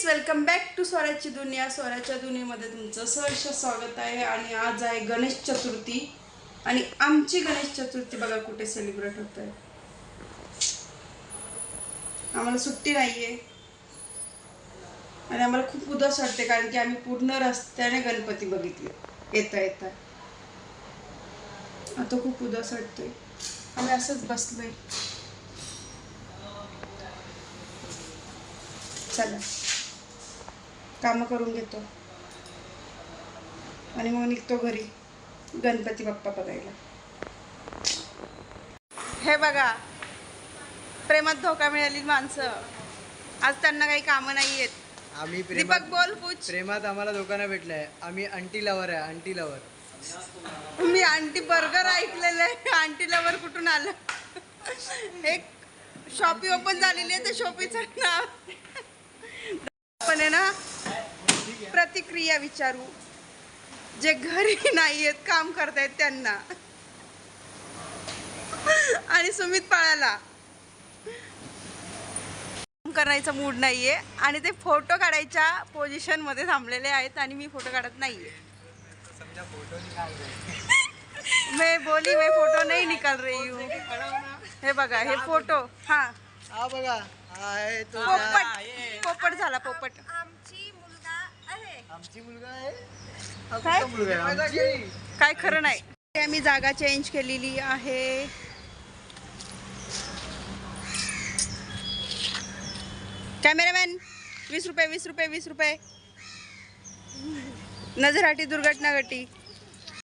Friends welcome back to स्वराची दुनिया. स्वराच्या दुनियेमध्ये तुमचं सहर्ष स्वागत आहे आणि आज आहे गणेश चतुर्थी. आणि आमची गणेश चतुर्थी बघा कुठे सेलिब्रेट होत आहे आम्हाला सुट्टी नाहीये. आणि आम्हाला खूप उदास वाटते कारण की आम्ही पूर्ण रस्त्याने गणपती बघितले. येता येता. आता खूप उदास वाटतोय. आम्ही असंच बसलोय. चला. कामं करून घेतो. आणि मग निघतो घरी गणपती बाप्पा बघायला. हे बघा प्रेमात धोका मिळाली माणसं. आज त्यांना काही कामं नाही आहेत आम्ही दीपक बोल पूछ. प्रेमात आम्हाला दोघांना भेटलंय. आम्ही अंटी लवर आहे अंटी लवर मी आंटी बर्गर ऐकलेलं आहे. आंटी लवर कुठून आलं? एक शॉपी ओपन झालेली आहे तर शॉपीचं नाव प्रतिक्रिया विचारू. जे घरी नाही आहेत काम करतायत त्यांना. आणि सुमित पाळाला. काम करायचा मूड नाहीये आणि ते फोटो काढायच्या पोझिशनमध्ये थांबलेले आहेत आणि मी फोटो काढत नाहीये. मैं बोली मैं फोटो नहीं निकल रही हूँ. हे बघा हे फोटो हा बघा हा आहे तो. पोपट पोपट झाला पोपट. आमची आमची मुलगा आहे. काय? कुठला मुलगा आहे. आमची? काय खरं नाही. ते आम्ही जागा चेंज केलेली आहे. कॅमेरामॅन वीस रुपये वीस रुपये वीस रुपये. नजरहाटी दुर्घटना घटी